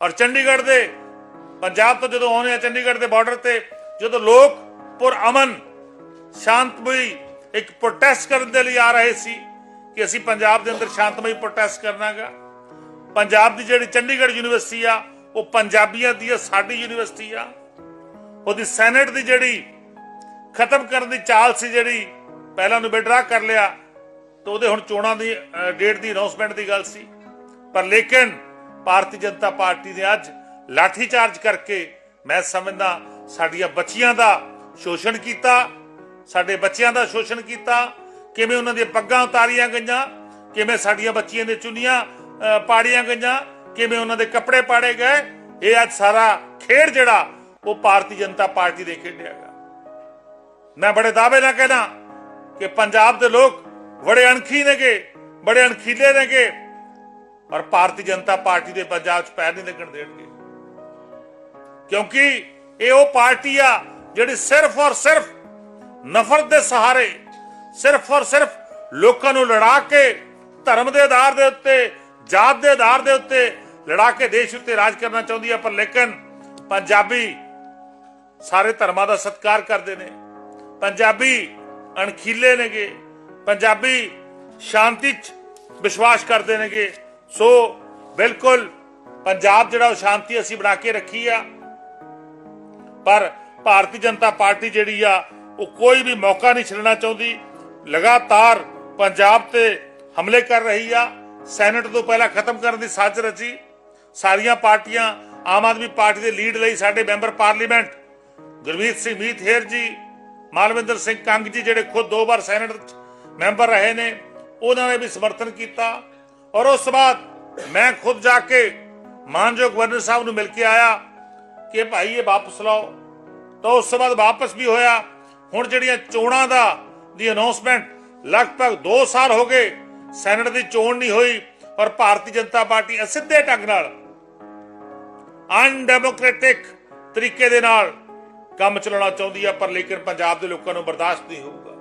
ਔਰ ਚੰਡੀਗੜ੍ਹ ਦੇ, ਪੰਜਾਬ ਤੋਂ ਜਦੋਂ ਆਉਂਦੇ ਆ ਚੰਡੀਗੜ੍ਹ ਦੇ ਬਾਰਡਰ ਤੇ, ਜਦੋਂ ਲੋਕ ਪੁਰ ਅਮਨ, ਸ਼ਾਂਤਮਈ ਇੱਕ ਪ੍ਰੋਟੈਸਟ ਕਰਨ ਦੇ ਲਈ ਆ ਰਹੇ ਸੀ ਕਿ ਅਸੀਂ ਪੰਜਾਬ ਦੇ ਅੰਦਰ ਸ਼ਾਂਤਮਈ ਪ੍ਰੋਟੈਸਟ ਕਰਨਾਗਾ। ਪੰਜਾਬ ਦੀ ਜਿਹੜੀ ਚੰਡੀਗੜ੍ਹ ਯੂਨੀਵਰਸਿਟੀ ਆ, ਉਹ ਪੰਜਾਬੀਆਂ ਦੀ ਆ, ਸਾਡੀ ਯੂਨੀਵਰਸਿਟੀ ਆ। ਉਹਦੀ ਸੈਨੇਟ ਦੀ ਜਿਹੜੀ ਖਤਮ ਕਰਨ ਦੀ ਚਾਲ ਸੀ ਜਿਹੜੀ ਪਹਿਲਾਂ ਨੂੰ ਬੇਡਰਾ ਕਰ ਲਿਆ, ਤੇ ਉਹਦੇ ਹੁਣ ਚੋਣਾਂ ਦੀ ਡੇਟ ਦੀ ਅਨਾਉਂਸਮੈਂਟ ਦੀ ਗੱਲ ਸੀ। ਪਰ ਲੇਕਿਨ ਭਾਰਤੀ ਜਨਤਾ ਪਾਰਟੀ ਨੇ ਅੱਜ ਲਾਠੀ ਚਾਰਜ ਕਰਕੇ ਮੈਂ ਸਮਝਦਾ ਸਾਡੀਆਂ ਬੱਚੀਆਂ ਦਾ ਸ਼ੋਸ਼ਣ ਕੀਤਾ, ਸਾਡੇ ਬੱਚਿਆਂ ਦਾ ਸ਼ੋਸ਼ਣ ਕੀਤਾ, ਕਿਵੇਂ ਉਹਨਾਂ ਦੀਆਂ ਪੱਗਾਂ ਉਤਾਰੀਆਂ ਗਈਆਂ, ਕਿਵੇਂ ਸਾਡੀਆਂ ਬੱਚੀਆਂ ਦੇ ਚੁੰਨੀਆਂ ਪਾੜੀਆਂ ਗਈਆਂ, ਕਿਵੇਂ ਉਹਨਾਂ ਦੇ ਕੱਪੜੇ ਪਾੜੇ ਗਏ, ਇਹ ਅੱਜ ਸਾਰਾ ਖੇਡ ਜਿਹੜਾ ਉਹ ਭਾਰਤੀ ਜਨਤਾ ਪਾਰਟੀ ਦੇ ਖੇਡਿਆਗਾ ਮੈਂ ਬੜੇ ਦਾਅਵੇ ਨਾਲ ਕਹਿਣਾ ਕਿ ਪੰਜਾਬ ਦੇ ਲੋਕ ਬੜੇ ਅਣਖੀ ਨੇਗੇ, ਬੜੇ ਅਣਖੀਲੇ ਨੇਗੇ ਔਰ ਭਾਰਤੀ ਜਨਤਾ ਪਾਰਟੀ ਦੇ ਪੰਜਾਬ 'ਚ ਪੈਰ ਨਹੀਂ ਲੱਗਣ ਦੇਣਗੇ। ਕਿਉਂਕਿ ਇਹ ਉਹ ਪਾਰਟੀ ਆ ਜਿਹੜੀ ਸਿਰਫ ਔਰ ਸਿਰਫ ਨਫ਼ਰਤ ਦੇ ਸਹਾਰੇ ਸਿਰਫ ਔਰ ਸਿਰਫ ਲੋਕਾਂ ਨੂੰ ਲੜਾ ਕੇ ਧਰਮ ਦੇ ਆਧਾਰ ਦੇ ਉੱਤੇ, ਜਾਤ ਦੇ ਆਧਾਰ ਦੇ ਉੱਤੇ ਲੜਾ ਕੇ ਦੇਸ਼ ਉੱਤੇ ਰਾਜ ਕਰਨਾ ਚਾਹੁੰਦੀ ਹੈ ਪਰ ਲੇਕਿਨ ਪੰਜਾਬੀ ਸਾਰੇ ਧਰਮਾਂ ਦਾ ਸਤਿਕਾਰ ਕਰਦੇ ਨੇ। ਪੰਜਾਬੀ ਅਣਖੀਲੇ ਨੇਗੇ। ਪੰਜਾਬੀ ਸ਼ਾਂਤੀ 'ਚ ਵਿਸ਼ਵਾਸ ਕਰਦੇ ਨੇਗੇ। ਸੋ ਬਿਲਕੁਲ ਪੰਜਾਬ ਜਿਹੜਾ ਉਹ ਸ਼ਾਂਤੀ ਅਸੀਂ ਬਣਾ ਕੇ ਰੱਖੀ ਆ। ਪਰ ਭਾਰਤੀ ਜਨਤਾ ਪਾਰਟੀ ਜਿਹੜੀ ਆ, ਉਹ ਕੋਈ ਵੀ ਮੌਕਾ ਨਹੀਂ ਛੱਡਣਾ ਚਾਹੁੰਦੀ। ਲਗਾਤਾਰ ਪੰਜਾਬ ਤੇ ਹਮਲੇ ਕਰ ਰਹੀ ਆ। ਸੈਨੇਟ ਤੋਂ ਪਹਿਲਾਂ ਖਤਮ ਕਰਨ ਦੀ ਸਾਜ਼ਿਸ਼ ਰਚੀ। ਸਾਰੀਆਂ ਪਾਰਟੀਆਂ, ਆਮ ਆਦਮੀ ਪਾਰਟੀ ਦੇ ਲੀਡ ਲਈ ਸਾਡੇ ਮੈਂਬਰ ਪਾਰਲੀਮੈਂਟ। ਗੁਰਮੀਤ ਸਿੰਘ ਮੀਤ ਹੇਰ ਜੀ, ਮਾਲਵਿੰਦਰ ਸਿੰਘ ਕੰਗ ਜੀ ਜਿਹੜੇ ਖੁਦ ਦੋ ਵਾਰ ਸੈਨੇਟ ਮੈਂਬਰ ਰਹੇ ਨੇ, ਉਹਨਾਂ ਨੇ ਵੀ ਸਮਰਥਨ ਕੀਤਾ। ਔਰ ਉਸ ਤੋਂ ਬਾਅਦ ਮੈਂ ਖੁਦ ਜਾ ਕੇ ਮਾਨਯੋਗ ਗਵਰਨਰ ਸਾਹਿਬ ਨੂੰ ਮਿਲ ਕੇ ਆਇਆ ਕਿ ਭਾਈ ਇਹ ਵਾਪਸ ਲਓ। ਤਾਂ ਉਸ ਤੋਂ ਬਾਅਦ ਵਾਪਸ ਵੀ ਹੋਇਆ। ਹੁਣ ਜਿਹੜੀਆਂ ਚੋਣਾਂ ਦਾ, ਦੀ ਅਨਾਉਂਸਮੈਂਟ ਲਗਭਗ 2 ਸਾਲ ਹੋ ਗਏ, ਸੈਨੇਟ ਦੀ ਚੋਣ ਨਹੀਂ ਹੋਈ ਔਰ ਭਾਰਤੀ ਜਨਤਾ ਪਾਰਟੀ ਅਸਿੱਧੇ ਢੰਗ ਨਾਲ, ਅਨਡੈਮੋਕ੍ਰੈਟਿਕ ਤਰੀਕੇ ਦੇ ਨਾਲ ਕੰਮ ਚਲਾਉਣਾ ਚਾਹੁੰਦੀ ਆ, ਪਰ ਲੇਕਿਨ ਪੰਜਾਬ ਦੇ ਲੋਕਾਂ ਨੂੰ ਬਰਦਾਸ਼ਤ ਨਹੀਂ ਹੋਊਗਾ।